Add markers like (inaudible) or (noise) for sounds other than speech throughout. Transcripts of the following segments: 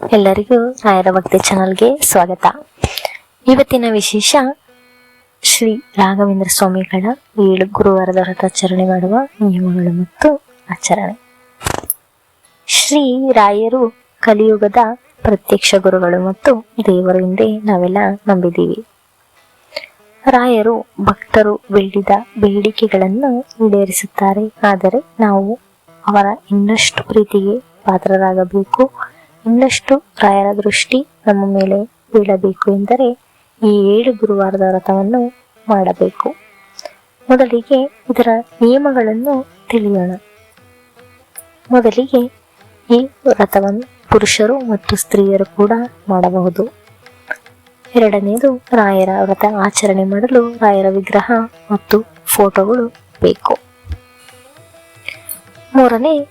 ಎಲ್ಲರಿಗೂ ರಾಯರ ಭಕ್ತಿ ಚಾನಲ್ಗೆ ಸ್ವಾಗತ. ಇವತ್ತಿನ ವಿಶೇಷ ಶ್ರೀ ರಾಘವೇಂದ್ರ ಸ್ವಾಮಿಗಳ ಏಳು ಗುರುವಾರದ ವ್ರತಾಚರಣೆ ಮಾಡುವ ನಿಯಮಗಳು ಮತ್ತು ಆಚರಣೆ. ಶ್ರೀ ರಾಯರು ಕಲಿಯುಗದ ಪ್ರತ್ಯಕ್ಷ ಗುರುಗಳು ಮತ್ತು ದೇವರು ಎಂದೇ ನಾವೆಲ್ಲ ನಂಬಿದ್ದೀವಿ. ರಾಯರು ಭಕ್ತರು ಬೇಡಿದ ಬೇಡಿಕೆಗಳನ್ನು ಈಡೇರಿಸುತ್ತಾರೆ. ಆದರೆ ನಾವು ಅವರ ಇನ್ನಷ್ಟು ಪ್ರೀತಿಗೆ ಪಾತ್ರರಾಗಬೇಕು. ಇನ್ನಷ್ಟು ರಾಯರ ದೃಷ್ಟಿ ನಮ್ಮ ಮೇಲೆ ಬೀಳಬೇಕು ಎಂದರೆ ಈ ಏಳು ಗುರುವಾರದ ವ್ರತವನ್ನು ಮಾಡಬೇಕು. ಮೊದಲಿಗೆ ಇದರ ನಿಯಮಗಳನ್ನು ತಿಳಿಯೋಣ. ಮೊದಲಿಗೆ ಈ ವ್ರತವನ್ನು ಪುರುಷರು ಮತ್ತು ಸ್ತ್ರೀಯರು ಕೂಡ ಮಾಡಬಹುದು. ಎರಡನೆಯದು ರಾಯರ ವ್ರತ ಆಚರಣೆ ಮಾಡಲು ರಾಯರ ವಿಗ್ರಹ ಮತ್ತು ಫೋಟೋಗಳು ಬೇಕು. ಮೂರನೇ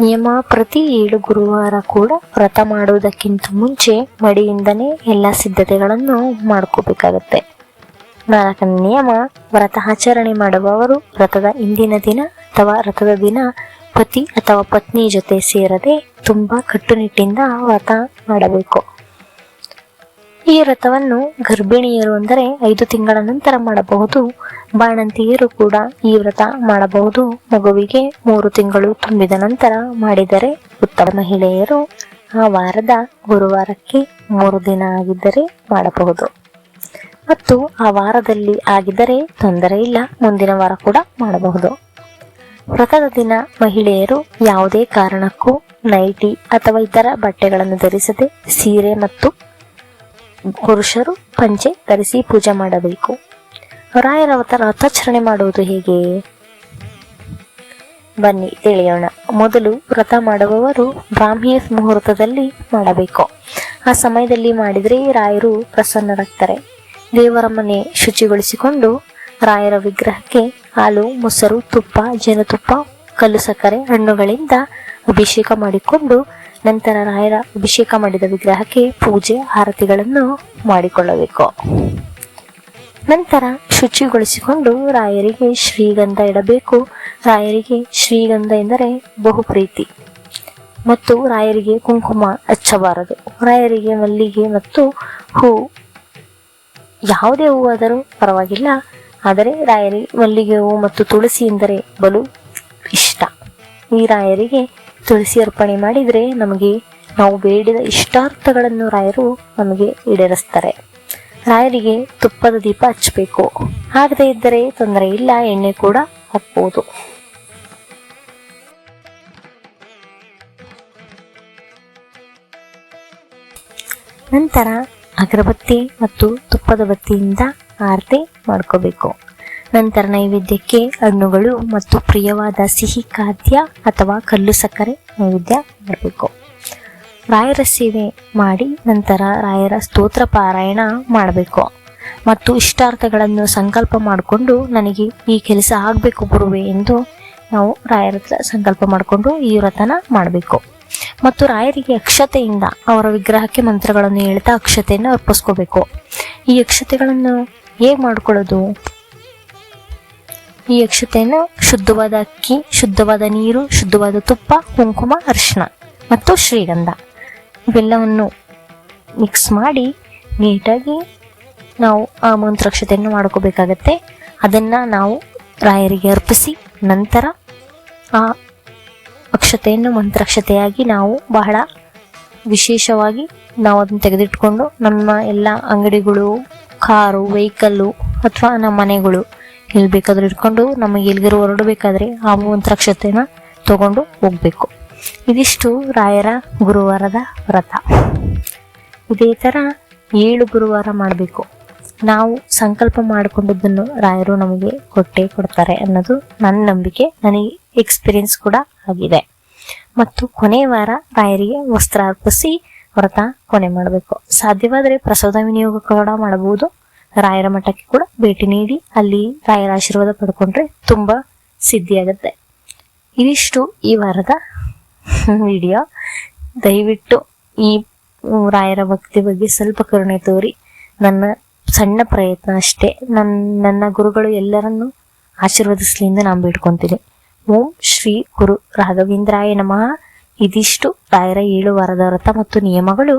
ನಿಯಮ ಪ್ರತಿ ಏಳು ಗುರುವಾರ ಕೂಡ ವ್ರತ ಮಾಡುವುದಕ್ಕಿಂತ ಮುಂಚೆ ಮಡಿಯಿಂದನೇ ಎಲ್ಲ ಸಿದ್ಧತೆಗಳನ್ನು ಮಾಡ್ಕೋಬೇಕಾಗತ್ತೆ. ನಾಲ್ಕನೇ ನಿಯಮ, ವ್ರತ ಆಚರಣೆ ಮಾಡುವವರು ವ್ರತದ ಇಂದಿನ ದಿನ ಅಥವಾ ವ್ರತದ ದಿನ ಪತಿ ಅಥವಾ ಪತ್ನಿ ಜೊತೆ ಸೇರದೆ ತುಂಬಾ ಕಟ್ಟುನಿಟ್ಟಿಂದ ವ್ರತ ಮಾಡಬೇಕು. ಈ ವ್ರತವನ್ನು ಗರ್ಭಿಣಿಯರು ಅಂದರೆ ಐದು ತಿಂಗಳ ನಂತರ ಮಾಡಬಹುದು. ಬಾಣಂತಿಯರು ಕೂಡ ಈ ವ್ರತ ಮಾಡಬಹುದು. ಮಗುವಿಗೆ ಮೂರು ತಿಂಗಳು ತುಂಬಿದ ನಂತರ ಮಾಡಿದರೆ ಉತ್ತಮ ಮಹಿಳೆಯರು ಆ ವಾರದ ಗುರುವಾರಕ್ಕೆ ಮೂರು ದಿನ ಆಗಿದ್ದರೆ ಮಾಡಬಹುದು. ಮತ್ತು ಆ ವಾರದಲ್ಲಿ ಆಗಿದ್ದರೆ ತೊಂದರೆ ಇಲ್ಲ, ಮುಂದಿನ ವಾರ ಕೂಡ ಮಾಡಬಹುದು. ವ್ರತದ ದಿನ ಮಹಿಳೆಯರು ಯಾವುದೇ ಕಾರಣಕ್ಕೂ ನೈಟಿ ಅಥವಾ ಇತರ ಬಟ್ಟೆಗಳನ್ನು ಧರಿಸದೆ ಸೀರೆ ಮತ್ತು ಪುರುಷರು ಪಂಚೆ ಧರಿಸಿ ಪೂಜೆ ಮಾಡಬೇಕು. ರಾಯರ ಅವತಾರ ರಥಾಚರಣೆ ಮಾಡುವುದು ಹೇಗೆ? ಬನ್ನಿ, ತಿಳಿಯೋಣ. ಮೊದಲು ವ್ರತ ಮಾಡುವವರು ಬ್ರಾಹ್ಮಿಯ ಮುಹೂರ್ತದಲ್ಲಿ ಮಾಡಬೇಕು. ಆ ಸಮಯದಲ್ಲಿ ಮಾಡಿದರೆ ರಾಯರು ಪ್ರಸನ್ನರಾಗ್ತಾರೆ. ದೇವರ ಮನೆ ಶುಚಿಗೊಳಿಸಿಕೊಂಡು ರಾಯರ ವಿಗ್ರಹಕ್ಕೆ ಹಾಲು, ಮೊಸರು, ತುಪ್ಪ, ಜೇನುತುಪ್ಪ ಕಲ್ಲು ಸಕ್ಕರೆ ಹಣ್ಣುಗಳಿಂದ ಅಭಿಷೇಕ ಮಾಡಿಕೊಂಡು ನಂತರ ರಾಯರ ಅಭಿಷೇಕ ಮಾಡಿದ ವಿಗ್ರಹಕ್ಕೆ ಪೂಜೆ, ಆರತಿಗಳನ್ನು ಮಾಡಿಕೊಳ್ಳಬೇಕು. ನಂತರ ಶುಚಿಗೊಳಿಸಿಕೊಂಡು ರಾಯರಿಗೆ ಶ್ರೀಗಂಧ ಇಡಬೇಕು. ರಾಯರಿಗೆ ಶ್ರೀಗಂಧ ಎಂದರೆ ಬಹು ಪ್ರೀತಿ ಮತ್ತು ರಾಯರಿಗೆ ಕುಂಕುಮ ಹಚ್ಚಬಾರದು ರಾಯರಿಗೆ ಮಲ್ಲಿಗೆ ಮತ್ತು ಹೂ, ಯಾವುದೇ ಹೂವಾದರೂ ಪರವಾಗಿಲ್ಲ. ಆದರೆ ರಾಯರಿಗೆ ಮಲ್ಲಿಗೆ ಹೂವು ಮತ್ತು ತುಳಸಿ ಎಂದರೆ ಬಲು ಇಷ್ಟ. ಈ ರಾಯರಿಗೆ ತುಳಸಿ ಅರ್ಪಣೆ ಮಾಡಿದರೆ ನಮಗೆ ನಾವು ಬೇಡಿದ ಇಷ್ಟಾರ್ಥಗಳನ್ನು ರಾಯರು ನಮಗೆ ಈಡೇರಿಸ್ತಾರೆ. ರಾಯರಿಗೆ ತುಪ್ಪದ ದೀಪ ಹಚ್ಚಬೇಕು. ಆಗದೇ ಇದ್ದರೆ ತೊಂದರೆ ಇಲ್ಲ, ಎಣ್ಣೆ ಕೂಡ ಹಾಕ್ಬೋದು. ನಂತರ ಅಗರಬತ್ತಿ ಮತ್ತು ತುಪ್ಪದ ಬತ್ತಿಯಿಂದ ಆರತಿ ಮಾಡ್ಕೋಬೇಕು. ನಂತರ ನೈವೇದ್ಯಕ್ಕೆ ಹಣ್ಣುಗಳು ಮತ್ತು ಪ್ರಿಯವಾದ ಸಿಹಿ ಖಾದ್ಯ ಅಥವಾ ಕಲ್ಲು ಸಕ್ಕರೆ ನೈವೇದ್ಯ ಮಾಡಬೇಕು. ರಾಯರ ಸೇವೆ ಮಾಡಿ ನಂತರ ರಾಯರ ಸ್ತೋತ್ರ ಪಾರಾಯಣ ಮಾಡಬೇಕು. ಮತ್ತು ಇಷ್ಟಾರ್ಥಗಳನ್ನು ಸಂಕಲ್ಪ ಮಾಡಿಕೊಂಡು ನನಗೆ ಈ ಕೆಲಸ ಆಗಬೇಕು ಗುರುವೆ ಎಂದು ನಾವು ರಾಯರ ಸಂಕಲ್ಪ ಮಾಡಿಕೊಂಡು ಈ ವ್ರತನ ಮಾಡಬೇಕು. ಮತ್ತು ರಾಯರಿಗೆ ಅಕ್ಷತೆಯಿಂದ ಅವರ ವಿಗ್ರಹಕ್ಕೆ ಮಂತ್ರಗಳನ್ನು ಹೇಳ್ತಾ ಅಕ್ಷತೆಯನ್ನು ಅರ್ಪಿಸ್ಕೋಬೇಕು. ಈ ಅಕ್ಷತೆಗಳನ್ನು ಹೇಗೆ ಮಾಡ್ಕೊಳ್ಳೋದು? ಈ ಅಕ್ಷತೆಯನ್ನು ಶುದ್ಧವಾದ ಅಕ್ಕಿ, ಶುದ್ಧವಾದ ನೀರು, ಶುದ್ಧವಾದ ತುಪ್ಪ, ಕುಂಕುಮ, ಅರಿಶಿಣ ಮತ್ತು ಶ್ರೀಗಂಧ. ಇವೆಲ್ಲವನ್ನು ಮಿಕ್ಸ್ ಮಾಡಿ ನೀಟಾಗಿ ನಾವು ಆ ಮಂತ್ರಾಕ್ಷತೆಯನ್ನು ಮಾಡ್ಕೋಬೇಕಾಗತ್ತೆ. ಅದನ್ನು ನಾವು ರಾಯರಿಗೆ ಅರ್ಪಿಸಿ ನಂತರ ಆ ಅಕ್ಷತೆಯನ್ನು ಮಂತ್ರಾಕ್ಷತೆಯಾಗಿ ನಾವು ಬಹಳ ವಿಶೇಷವಾಗಿ ನಾವು ಅದನ್ನು ತೆಗೆದಿಟ್ಕೊಂಡು ನಮ್ಮ ಎಲ್ಲ ಅಂಗಡಿಗಳು, ಕಾರು, ವೆಹಿಕಲ್ಲು ಅಥವಾ ನಮ್ಮ ಮನೆಗಳು ಎಲ್ಲಿ ಬೇಕಾದರೂ ಇಟ್ಕೊಂಡು ನಮಗೆ ಎಲ್ಲಿಗಾರು ಹೊರಡಬೇಕಾದ್ರೆ ಆ ಮಂತ್ರಾಕ್ಷತೆನ ತಗೊಂಡು ಹೋಗ್ಬೇಕು. ಇದಿಷ್ಟು ರಾಯರ ಗುರುವಾರದ ವ್ರತ. ಇದೇ ಥರ ಏಳು ಗುರುವಾರ ಮಾಡಬೇಕು. ನಾವು ಸಂಕಲ್ಪ ಮಾಡಿಕೊಂಡಿದ್ದನ್ನು ರಾಯರು ನಮಗೆ ಕೊಟ್ಟೇ ಕೊಡ್ತಾರೆ ಅನ್ನೋದು ನನ್ನ ನಂಬಿಕೆ, ನನಗೆ ಎಕ್ಸ್ಪೀರಿಯನ್ಸ್ ಕೂಡ ಆಗಿದೆ. ಮತ್ತು ಕೊನೆ ವಾರ ರಾಯರಿಗೆ ವಸ್ತ್ರ ಅರ್ಪಿಸಿ ವ್ರತ ಕೊನೆ ಮಾಡಬೇಕು. ಸಾಧ್ಯವಾದರೆ ಪ್ರಸಾದ ವಿನಿಯೋಗ ಕೂಡ ಮಾಡಬಹುದು. ರಾಯರ ಮಠಕ್ಕೆ ಕೂಡ ಭೇಟಿ ನೀಡಿ, ಅಲ್ಲಿ ರಾಯರ ಆಶೀರ್ವಾದ ಪಡ್ಕೊಂಡ್ರೆ ತುಂಬಾ ಸಿದ್ಧಿಯಾಗುತ್ತೆ. ಇದಿಷ್ಟು ಈ ವಾರದ (laughs) ವಿಡಿಯೋ ದಯವಿಟ್ಟು ಈ ರಾಯರ ಭಕ್ತಿ ಬಗ್ಗೆ ಸ್ವಲ್ಪ ಕರುಣೆ ತೋರಿ. ನನ್ನ ಸಣ್ಣ ಪ್ರಯತ್ನ ಅಷ್ಟೇ. ನನ್ನ ನನ್ನ ಗುರುಗಳು ಎಲ್ಲರನ್ನು ಆಶೀರ್ವದಿಸಲಿ ಎಂದು ನಾನು ಬೇಡ್ಕೊತೀನಿ. ಓಂ ಶ್ರೀ ಗುರು ರಾಘವೇಂದ್ರಾಯ ನಮಃ. ಇದಿಷ್ಟು ರಾಯರ ಏಳು ವಾರದ ವ್ರತ ಮತ್ತು ನಿಯಮಗಳು.